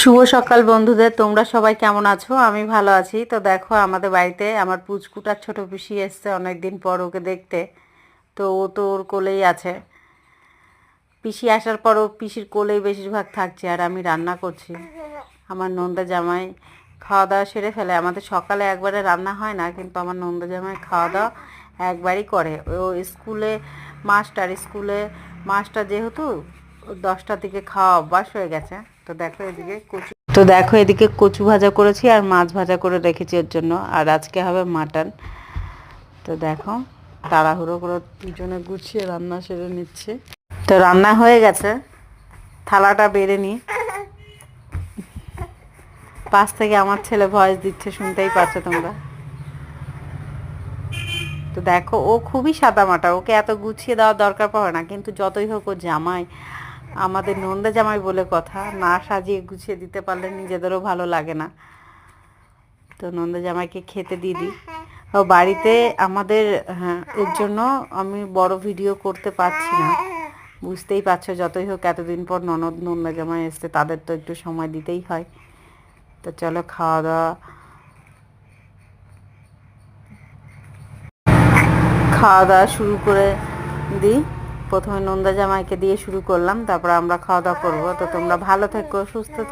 শুভ সকাল বন্ধুদের, তোমরা সবাই কেমন আছো? আমি ভালো আছি। তো দেখো, আমাদের বাড়িতে আমার পুচকুটার ছোট পিসি এসছে অনেকদিন পর ওকে দেখতে। তো ও তো ওর কোলেই আছে। পিসি আসার পর ও পিসির কোলেই বেশিরভাগ থাকছে আর আমি রান্না করছি। আমার নন্দা জামাই খাওয়া দাওয়া সেরে ফেলে। আমাদের সকালে একবারে রান্না হয় না, কিন্তু আমার নন্দা জামাই খাওয়া দাওয়া একবারই করে। ও স্কুলে মাস্টার স্কুলে মাস্টার যেহেতু দশটার দিকে খাওয়া অভ্যাস হয়ে গেছে। তো দেখো এদিকে কচু তো দেখো এদিকে কচু ভাজা করেছি আর মাছ ভাজা করে রেখেছি ওর জন্য। আর আজকে হবে মাটন। তো দেখো তাড়াহুড়ো করে দুজনে গুছিয়ে রান্না সেরে নিচ্ছে। তো রান্না হয়ে গেছে। থালাটা বেড়ে নি। পাশ থেকে আমার ছেলে ভয়েস দিচ্ছে, শুনতেই পাচ্ছ তোমরা। তো দেখো, ও খুবই সাদামাটা। ওকে এত গুছিয়ে দেওয়ার দরকার পড়ে না। কিন্তু যতই হোক ও জামাই। আমাদের নন্দা জামাই বলে কথা, না সাজিয়ে গুছিয়ে দিতে পারলে নিজেদেরও ভালো লাগে না। তো নন্দা জামাইকে খেতে দিয়ে দিই। বাড়িতে আমাদের হ্যাঁ এর জন্য আমি বড় ভিডিও করতে পারছি না। বুঝতেই পারছ, যতই হোক এতদিন পর ননদ, নন্দা জামাই এসছে, তাদের তো একটু সময় দিতেই হয়। তো চলো খাওয়া দাওয়া। খাওয়া দাওয়া শুরু করে দিই। প্রথমে নন্দা জামাইকে দিয়ে শুরু করলাম, তারপর আমরা খাওয়া দাওয়া করব। তো তোমরা ভালো থেকো, সুস্থ থেকো।